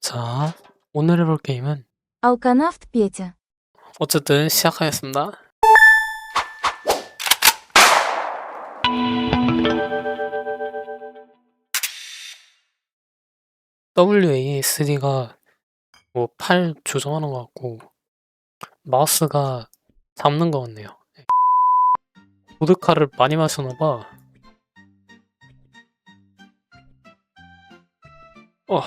자, 오늘 해볼 게임은 Алканавт Петя. 어쨌든 시작하겠습니다. WASD가 뭐 팔 조정하는 것 같고 마우스가 잡는 것 같네요. 네. 보드카를 많이 마셨나 봐. 어.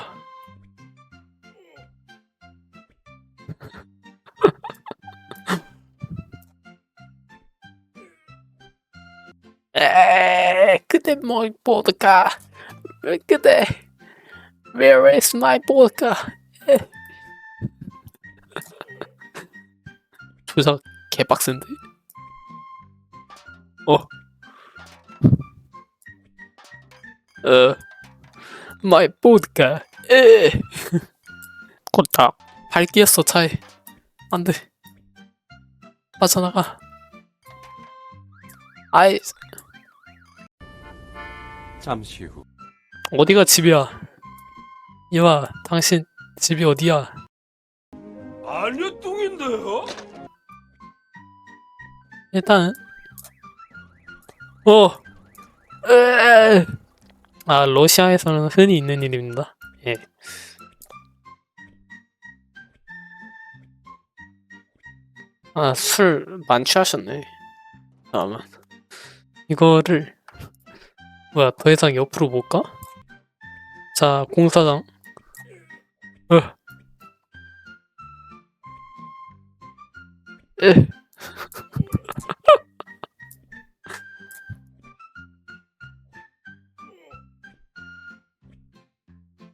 에, 그대 뭐 보드카? 왜 그대? Where is my vodka? 에. 조작 개빡센데? 어. 어. My vodka. 에. 곧다 발 끼었어 차에. 안 돼. 빠져나가. 아이, 잠시 후 어디가 집이야? 이와, 당신 집이 어디야? 아니요 뚱인데요? 일단 어, 에, 아 러시아에서는 흔히 있는 일입니다. 예. 아, 술 만취하셨네. 잠깐만. 이거를 뭐야 더 이상 옆으로 못 가? 자 공사장. 어. 에.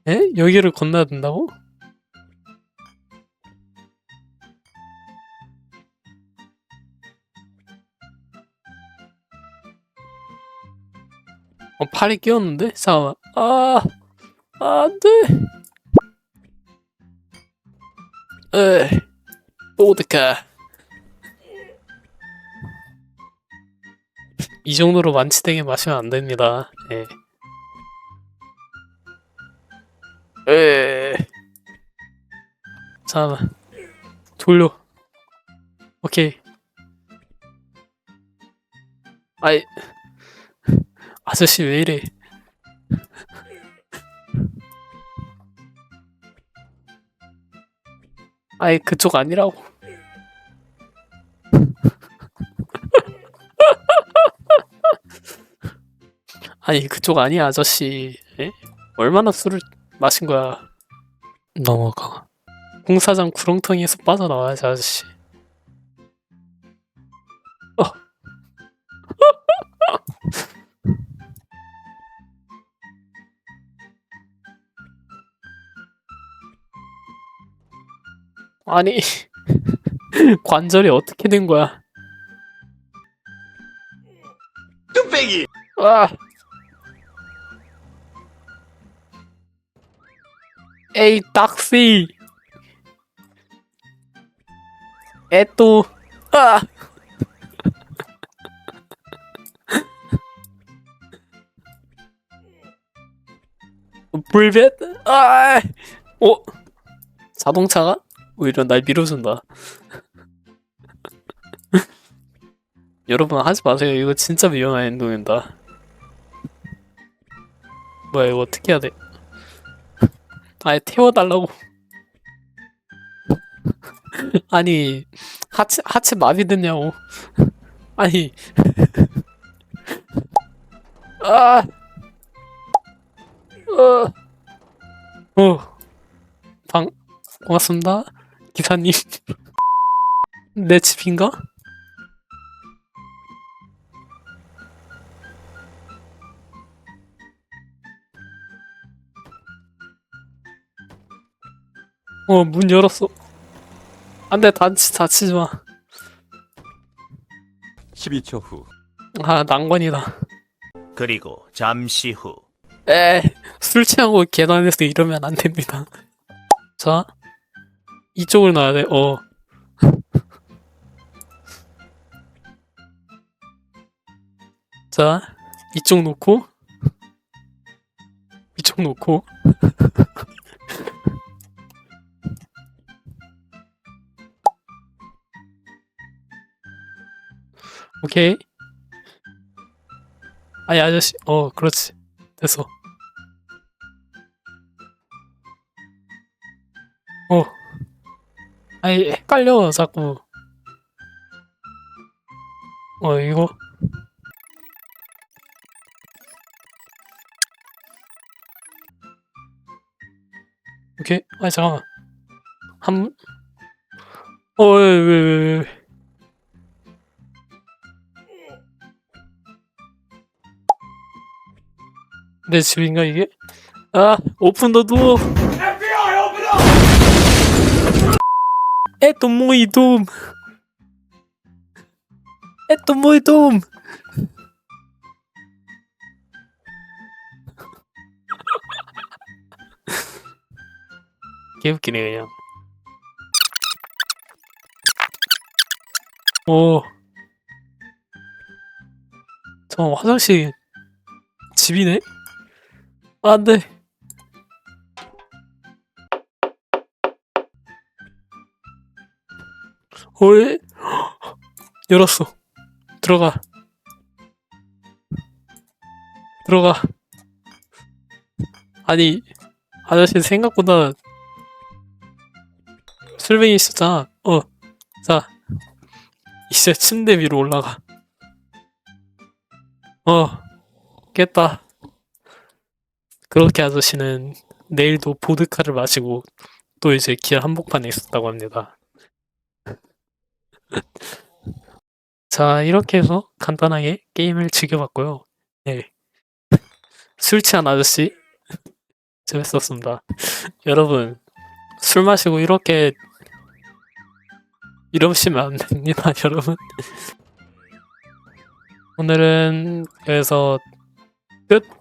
에? 여기를 건너야 된다고? 어, 팔이 끼었는데? 잠깐만. 아, 아, 안 돼. 에, 보드카. 이 정도로 만취되게 마시면 안 됩니다. 예. 에. 잠깐만. 돌려. 오케이. 아이. 아저씨 왜 이래? 아이 그쪽 아니라고. 아니 그쪽 아니야 아저씨. 에? 얼마나 술을 마신 거야? 넘어가. 공사장 구렁텅이에서 빠져나와야지 아저씨. 아니 관절이 어떻게 된 거야? 뚝배기 와. 에이 딱시. 에또. 아. 불벳. 아. 어. 자동차가 오히려 날 밀어준다. 여러분 하지 마세요. 이거 진짜 위험한 행동입니다. 뭐야 이거 어떻게 해야 돼? 아예 태워달라고. 아니 하체 하체 마비됐냐고. 아니 아. 어. 어. 방 고맙습니다. 기사님. 내 집인가? 어, 문 열었어. 안 돼, 다치, 다치지 마. 12초 후 아, 난관이다. 그리고 잠시 후 에, 술 취하고 계단에서 이러면 안 됩니다. 자, 이쪽을 놔야 돼. 어. 자, 이쪽 놓고 이쪽 놓고 오케이. 아니 아저씨, 어 그렇지 됐어. 어. 아니 헷갈려 자꾸. 어 이거. 오케이. 아니 잠깐만. 한. 어왜왜 왜, 왜, 왜. 내 집인가 이게? 아 오픈 더 도어 에또 모이 돔 에또 모이 돔 개웃기네 그냥 오 저 화장실 집이네? 아, 안 돼. 왜? 열었어. 들어가. 들어가. 아니, 아저씨 생각보다 술뱅이 있었잖아. 어. 자. 이제 침대 위로 올라가. 어. 깼다. 그렇게 아저씨는 내일도 보드카를 마시고 또 이제 길 한복판에 있었다고 합니다. 자, 이렇게 해서 간단하게 게임을 즐겨봤고요. 예. 술 취한 아저씨 재밌었습니다. 여러분, 술 마시고 이렇게 이러시면 안 됩니다, 여러분. 오늘은 여기서 끝!